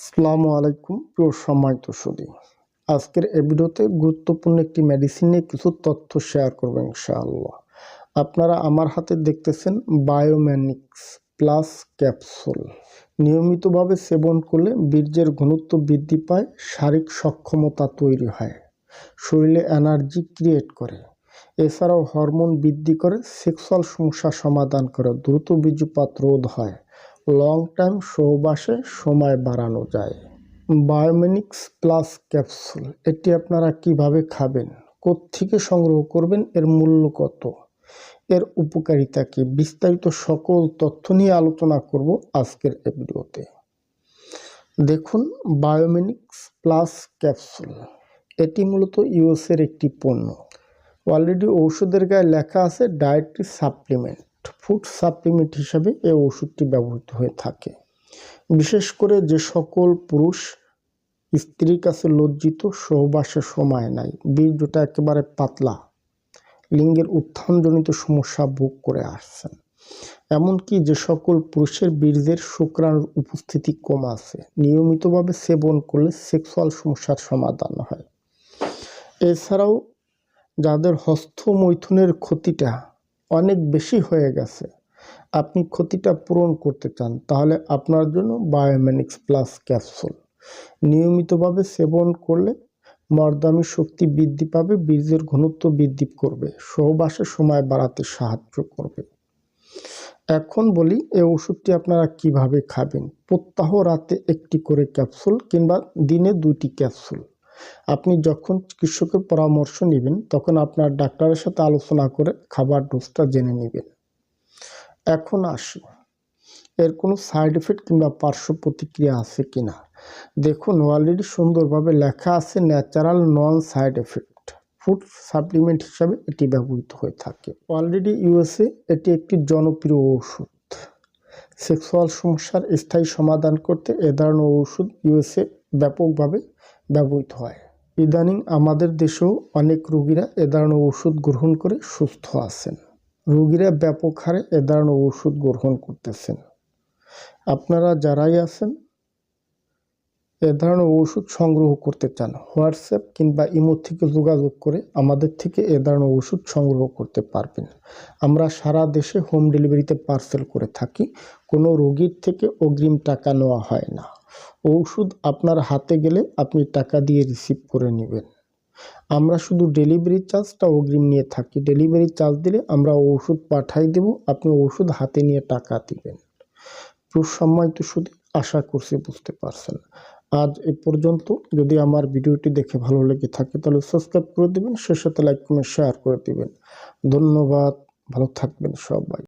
আসসালামু আলাইকুম, প্রিয় সম্মানিত সুদী আজকের এই ভিডিওতে গুরুত্বপূর্ণ একটি মেডিসিন নিয়ে কিছু তথ্য শেয়ার করব ইনশাআল্লাহ। আপনারা আমার হাতে দেখতেছেন বায়োম্যানিক্স প্লাস ক্যাপসুল নিয়মিতভাবে সেবন করলে বীর্যের ঘনত্ব বৃদ্ধি পায়, শারীরিক সক্ষমতা তৈরি হয়, শরীরে এনার্জি ক্রিয়েট করে। এছাড়াও হরমোন বৃদ্ধি করে সেক্সুয়াল সমস্যা সমাধান করে, দ্রুত বীর্যপাত রোধ হয় লং টাইম সহবাসে সময় বাড়ানো যায়। বায়োমেনিক্স প্লাস ক্যাপসুল, এটি আপনারা কীভাবে খাবেন থেকে সংগ্রহ করবেন, এর মূল্য কত, এর উপকারিতা কি, বিস্তারিত সকল তথ্য নিয়ে আলোচনা করব আজকের এই ভিডিওতে। দেখুন, বায়োমেনিক্স প্লাস ক্যাপসুল, এটি মূলত ইউএসের একটি পণ্য। অলরেডি ঔষধের গায়ে লেখা আছে ডায়েটরি সাপ্লিমেন্ট। ফুড সাপ্লিমেন্ট হিসাবে এই ওষুধটি ব্যবহৃত হয়ে থাকে। বিশেষ করে যে সকল পুরুষ স্ত্রীর কাছে লজ্জিত, সহবাসের সময় নাই বীর্যটা একেবারে পাতলা, লিঙ্গের উত্থানজনিত সমস্যা ভোগ করে আসছেন। এমনকি যে সকল পুরুষের বীর্যের শুক্রাণুর উপস্থিতি কম আছে, নিয়মিতভাবে সেবন করলে সেক্সুয়াল সমস্যার সমাধান হয়। এছাড়াও যাদের হস্তমৈথুনের ক্ষতিটা অনেক বেশি হয়ে গেছে। আপনি ক্ষতিটা পূরণ করতে চান, তাহলে আপনার জন্য বায়োমেনিক্স প্লাস ক্যাপসুল নিয়মিতভাবে সেবন করলে মর্দামি শক্তি বৃদ্ধি পাবে, বীর্যের ঘনত্ব বৃদ্ধি করবে সহবাসের সময় বাড়াতে সাহায্য করবে। এখন বলি, এই ওষুধটি আপনারা কীভাবে খাবেন? প্রত্যাহ রাতে একটি করে ক্যাপসুল কিংবা দিনে দুটি ক্যাপসুল আপনি যখন চিকিৎসকের পরামর্শ নেবেন, তখন আপনার ডাক্তারের সাথে আলোচনা করে খাবার ডোজটা জেনে নেবেন। এখন আসি এর কোনো সাইড এফেক্ট কিংবা পার্শ্ব প্রতিক্রিয়া আছে কি না দেখুন অলরেডি সুন্দরভাবে লেখা আছে natural non side effect food supplement হিসাবে এটি ব্যবহৃত হয়ে থাকে। অলরেডি ইউএসএ এটি একটি জনপ্রিয় ওষুধ। সেক্সুয়াল সমস্যার স্থায়ী সমাধান করতে এ ধরনের ওষুধ ইউএসএ ব্যাপকভাবে ব্যবহৃত হয়। ইদানিং আমাদের দেশেও অনেক রোগীরা এ ধরনের ওষুধ গ্রহণ করে সুস্থ আছেন। রোগীরা ব্যাপক হারে এ ধরনের ওষুধ গ্রহণ করতেছেন। আপনারা যারাই আছেন, এ ধরনের ওষুধ সংগ্রহ করতে চান, হোয়াটসঅ্যাপ কিংবা ইমো থেকে যোগাযোগ করে আমাদের থেকে এ ধরনের ওষুধ সংগ্রহ করতে পারবেন। আমরা সারা দেশে হোম ডেলিভারিতে পার্সেল করে থাকি, কোনো রোগীর থেকে অগ্রিম টাকা নেওয়া হয় না। ওষুধ আপনার হাতে গেলে আপনি টাকা দিয়ে রিসিভ করে নেবেন। আমরা শুধু ডেলিভারি চার্জটা অগ্রিম নিয়ে থাকি। ডেলিভারি চার্জ দিলে আমরা ওষুধ পাঠাই দেব, আপনি ওষুধ হাতে নিয়ে টাকা দিবেন। সুসম্মানিত শুধু আশা করছি বুঝতে পারছেন। আজ এ পর্যন্ত। যদি আমার ভিডিওটি দেখে ভালো লেগে থাকে তাহলে সাবস্ক্রাইব করে দেবেন সে সাথে লাইক কমেন্ট শেয়ার করে দেবেন। ধন্যবাদ। ভালো থাকবেন সবাই।